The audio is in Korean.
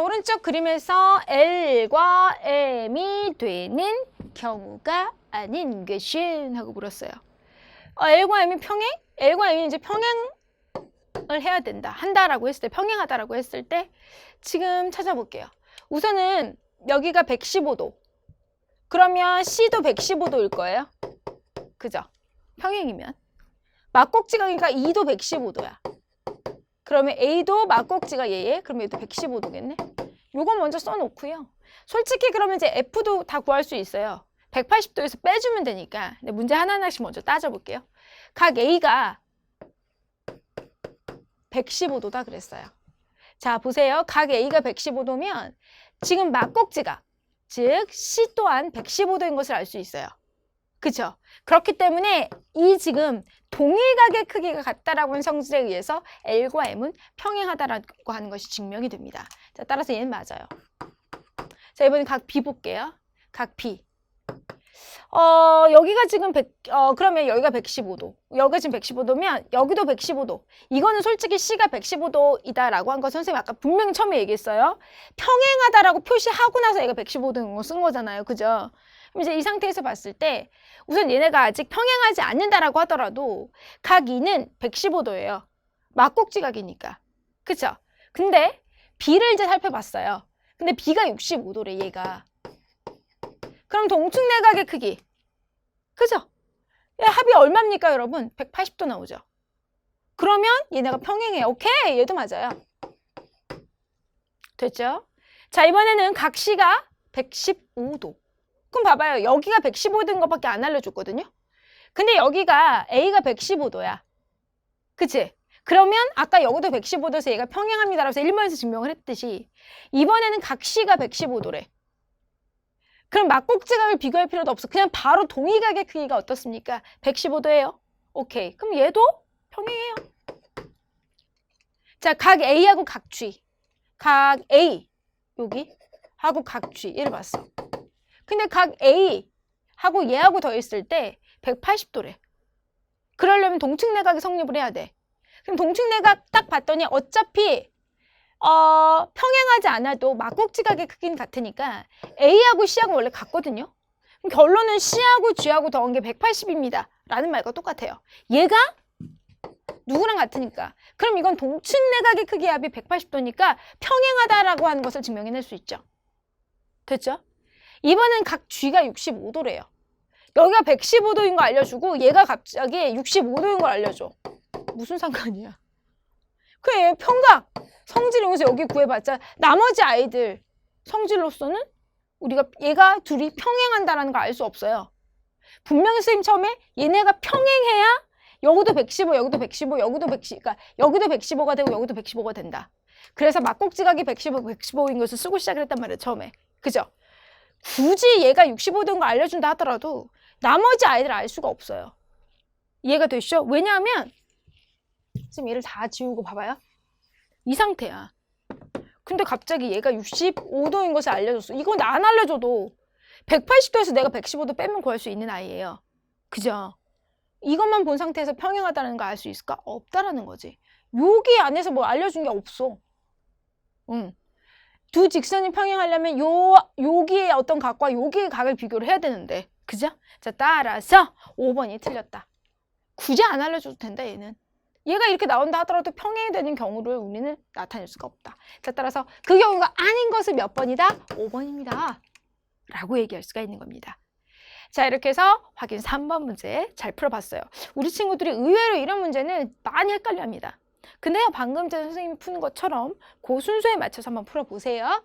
오른쪽 그림에서 L과 M이 되는 경우가 아닌 것은 하고 물었어요. 어, L과 M이 평행? L과 M이 이제 평행을 해야 된다. 한다라고 했을 때, 평행하다라고 했을 때 지금 찾아볼게요. 우선은 여기가 115도. 그러면 C도 115도일 거예요. 그죠? 평행이면. 막꼭지각이니까 2도 115도야. 그러면 A도 막꼭지가 얘에 그럼 얘도 115도겠네. 요거 먼저 써놓고요. 솔직히 그러면 이제 F도 다 구할 수 있어요. 180도에서 빼주면 되니까. 근데 문제 하나하나씩 먼저 따져볼게요. 각 A가 115도다 그랬어요. 자, 보세요. 각 A가 115도면 지금 막꼭지가 즉 C 또한 115도인 것을 알 수 있어요. 그쵸? 그렇기 때문에 이 지금 동일각의 크기가 같다라고 하는 성질에 의해서 L과 M은 평행하다라고 하는 것이 증명이 됩니다. 자, 따라서 얘는 맞아요. 자, 이번엔 각 B 볼게요. 각 B. 어, 여기가 지금 100, 어, 그러면 여기가 115도. 여기가 지금 115도면 여기도 115도. 이거는 솔직히 C가 115도이다라고 한 거 선생님 아까 분명히 처음에 얘기했어요. 평행하다라고 표시하고 나서 얘가 115도인 거 쓴 거잖아요. 그죠? 이제 이 상태에서 봤을 때 우선 얘네가 아직 평행하지 않는다라고 하더라도 각 2는 115도예요. 막꼭지각이니까. 그쵸? 근데 B를 이제 살펴봤어요. 근데 B가 65도래 얘가. 그럼 동축 내각의 크기. 그죠? 얘 합이 얼마입니까 여러분? 180도 나오죠. 그러면 얘네가 평행해요. 오케이 얘도 맞아요. 됐죠? 자 이번에는 각 C가 115도. 그럼 봐봐요. 여기가 115도인 것밖에 안 알려줬거든요. 근데 여기가 A가 115도야. 그치? 그러면 아까 여기도 115도에서 얘가 평행합니다라고 해서 1번에서 증명을 했듯이 이번에는 각 C가 115도래. 그럼 막꼭지각을 비교할 필요도 없어. 그냥 바로 동의각의 크기가 어떻습니까? 115도예요. 오케이. 그럼 얘도 평행해요. 자, 각 A하고 각 G. 각 A 여기 하고 각 G 얘를 봤어. 근데 각 A 하고 얘하고 더했을 때 180도래. 그러려면 동측내각이 성립을 해야 돼. 그럼 동측내각 딱 봤더니 어차피 어, 평행하지 않아도 막꼭지각의 크기는 같으니까 A하고 C하고 원래 같거든요. 그럼 결론은 C하고 G하고 더한 게 180입니다. 라는 말과 똑같아요. 얘가 누구랑 같으니까. 그럼 이건 동측내각의 크기 합이 180도니까 평행하다라고 하는 것을 증명해낼 수 있죠. 됐죠? 이번엔 각 G가 65도래요. 여기가 115도인 거 알려주고 얘가 갑자기 65도인 걸 알려줘. 무슨 상관이야? 그래 평각 성질 이용해서 여기 구해봤자 나머지 아이들 성질로서는 우리가 얘가 둘이 평행한다라는 걸 알 수 없어요. 분명히 선생님 처음에 얘네가 평행해야 여기도 115, 여기도 115, 여기도 110, 그러니까 여기도 115가 되고 여기도 115가 된다. 그래서 막꼭지각이 115, 115인 것을 쓰고 시작을 했단 말이에요, 처음에. 그죠? 굳이 얘가 65도인 걸 알려준다 하더라도 나머지 아이들 알 수가 없어요. 이해가 되시죠? 왜냐하면 지금 얘를 다 지우고 봐봐요. 이 상태야. 근데 갑자기 얘가 65도인 것을 알려줬어. 이건 안 알려줘도 180도에서 내가 115도 빼면 구할 수 있는 아이예요. 그죠? 이것만 본 상태에서 평행하다는 거 알 수 있을까? 없다라는 거지. 여기 안에서 뭐 알려준 게 없어. 응. 두 직선이 평행하려면 요 여기에 어떤 각과 여기의 각을 비교를 해야 되는데. 그죠? 자, 따라서 5번이 틀렸다. 굳이 안 알려줘도 된다, 얘는. 얘가 이렇게 나온다 하더라도 평행이 되는 경우를 우리는 나타낼 수가 없다. 자, 따라서 그 경우가 아닌 것은 몇 번이다? 5번입니다. 라고 얘기할 수가 있는 겁니다. 자, 이렇게 해서 확인 3번 문제 잘 풀어봤어요. 우리 친구들이 의외로 이런 문제는 많이 헷갈려 합니다. 근데요, 방금 전에 선생님이 푸는 것처럼 그 순서에 맞춰서 한번 풀어보세요.